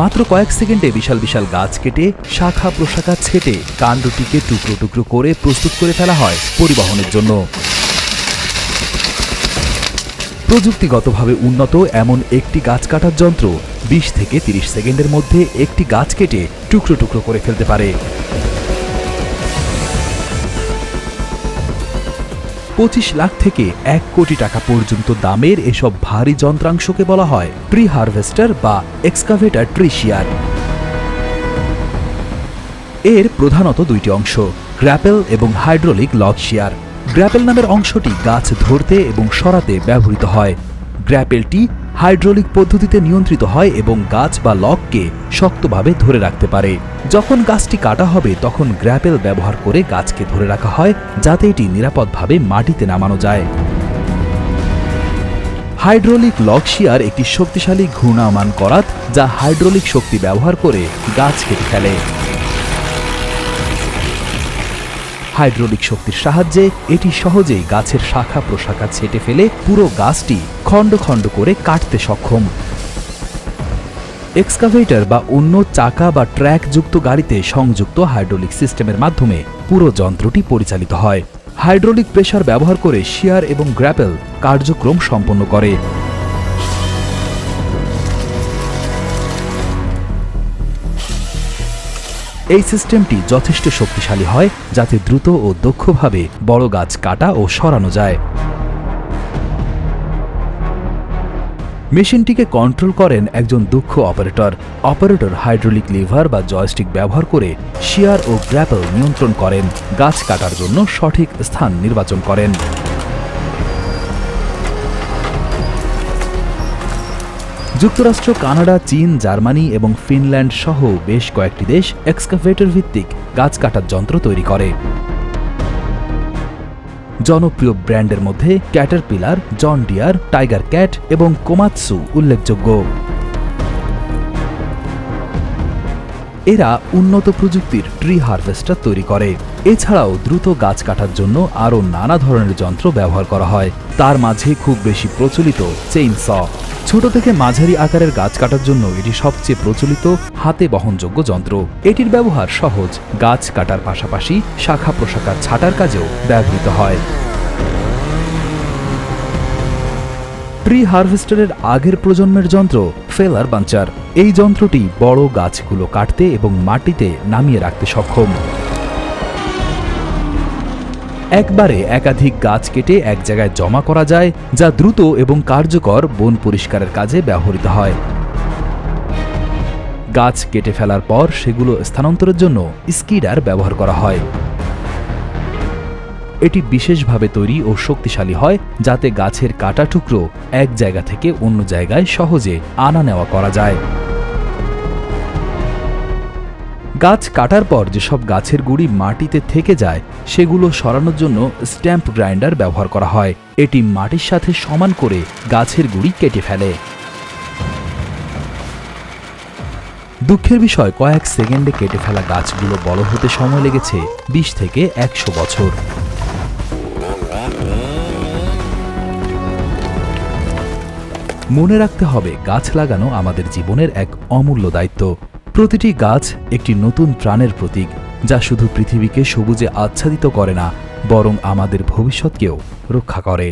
মাত্র কয়েক সেকেন্ডে বিশাল বিশাল গাছ কেটে, শাখা প্রশাখা ছেটে, কাণ্ডটিকে টুকরো টুকরো করে প্রস্তুত করে ফেলা হয় পরিবহনের জন্য। প্রযুক্তিগতভাবে উন্নত এমন একটি গাছ কাটার যন্ত্র বিশ থেকে তিরিশ সেকেন্ডের মধ্যে একটি গাছ কেটে টুকরো টুকরো করে ফেলতে পারে। পঁচিশ লাখ থেকে এক কোটি টাকা পর্যন্ত দামের এসব ভারী যন্ত্রাংশকে বলা হয় প্রি হারভেস্টার বা এক্সকাভেটার ট্রিশিয়ার এর প্রধানত দুইটি অংশ, গ্র্যাপেল এবং হাইড্রোলিক লক শিয়ার। গ্র্যাপেল নামের অংশটি গাছ ধরতে এবং সরাতে ব্যবহৃত হয়। গ্র্যাপেলটি হাইড্রোলিক পদ্ধতিতে নিয়ন্ত্রিত হয় এবং গাছ বা লককে শক্তভাবে ধরে রাখতে পারে। যখন গাছটি কাটা হবে, তখন গ্র্যাপেল ব্যবহার করে গাছকে ধরে রাখা হয়, যাতে এটি নিরাপদভাবে মাটিতে নামানো যায়। হাইড্রোলিক লক শিয়ার একটি শক্তিশালী ঘূর্ণায়মান করাত, যা হাইড্রোলিক শক্তি ব্যবহার করে গাছ কেটে ফেলে। হাইড্রোলিক শক্তির সাহায্যে এটি সহজেই গাছের শাখা প্রশাখা ছেটে ফেলে পুরো গাছটি খণ্ড খণ্ড করে কাটতে সক্ষম। এক্সকাভেটর বা অন্য চাকা বা ট্র্যাক যুক্ত গাড়িতে সংযুক্ত হাইড্রোলিক সিস্টেমের মাধ্যমে পুরো যন্ত্রটি পরিচালিত হয়। হাইড্রোলিক প্রেসার ব্যবহার করে শিয়ার এবং গ্র্যাপেল কার্যক্রম সম্পন্ন করে। এই সিস্টেমটি যথেষ্ট শক্তিশালী হয়, যাতে দ্রুত ও দক্ষভাবে বড় গাছ কাটা ও সরানো যায়। মেশিনটিকে কন্ট্রোল করেন একজন দক্ষ অপারেটর। অপারেটর হাইড্রোলিক লিভার বা জয়স্টিক ব্যবহার করে শিয়ার ও গ্র্যাপল নিয়ন্ত্রণ করেন। গাছ কাটার জন্য সঠিক স্থান নির্বাচন করেন। যুক্তরাষ্ট্র, কানাডা, চীন, জার্মানি এবং ফিনল্যান্ড সহ বেশ কয়েকটি দেশ এক্সকাভেটর ভিত্তিক গাছ কাটার যন্ত্র তৈরি করে। জনপ্রিয় ব্র্যান্ডের মধ্যে Caterpillar John Deere Tiger Cat এবং কোমাৎসু উল্লেখযোগ্য। এরা উন্নত প্রযুক্তির ট্রি হারভেস্টার তৈরি করে। এছাড়াও দ্রুত গাছ কাটার জন্য আরও নানা ধরনের যন্ত্র ব্যবহার করা হয়। তার মাঝে খুব বেশি প্রচলিত চেইন স ছোট থেকে মাঝারি আকারের গাছ কাটার জন্য এটি সবচেয়ে প্রচলিত হাতে বহনযোগ্য যন্ত্র। এটির ব্যবহার সহজ, গাছ কাটার পাশাপাশি শাখা প্রশাখা ছাটার কাজেও ব্যবহৃত হয়। ট্রি হারভেস্টারের আগের প্রজন্মের যন্ত্র, ফেলার বাঞ্চার। এই যন্ত্রটি বড় গাছগুলো কাটতে এবং মাটিতে নামিয়ে রাখতে সক্ষম। একবারে একাধিক গাছ কেটে এক জায়গায় জমা করা যায়, যা দ্রুত এবং কার্যকর বন পরিষ্কারের কাজে ব্যবহৃত হয়। গাছ কেটে ফেলার পর সেগুলো স্থানান্তরের জন্য স্কিডার ব্যবহার করা হয়। এটি বিশেষভাবে তৈরি ও শক্তিশালী হয়, যাতে গাছের কাটা টুকরো এক জায়গা থেকে অন্য জায়গায় সহজে আনা নেওয়া করা যায়। গাছ কাটার পর যেসব গাছের গুড়ি মাটিতে থেকে যায়, সেগুলো সরানোর জন্য স্ট্যাম্প গ্রাইন্ডার ব্যবহার করা হয়। এটি মাটির সাথে সমান করে গাছের গুড়ি কেটে ফেলে। দুঃখের বিষয়, কয়েক সেকেন্ডে কেটে ফেলা গাছগুলো বড় হতে সময় লেগেছে, বিশ থেকে একশো বছর। মনে রাখতে হবে, গাছ লাগানো আমাদের জীবনের এক অমূল্য দায়িত্ব। প্রতিটি গাছ একটি নতুন প্রাণের প্রতীক, যা শুধু পৃথিবীকে সবুজে আচ্ছাদিত করে না, বরং আমাদের ভবিষ্যৎকেও রক্ষা করে।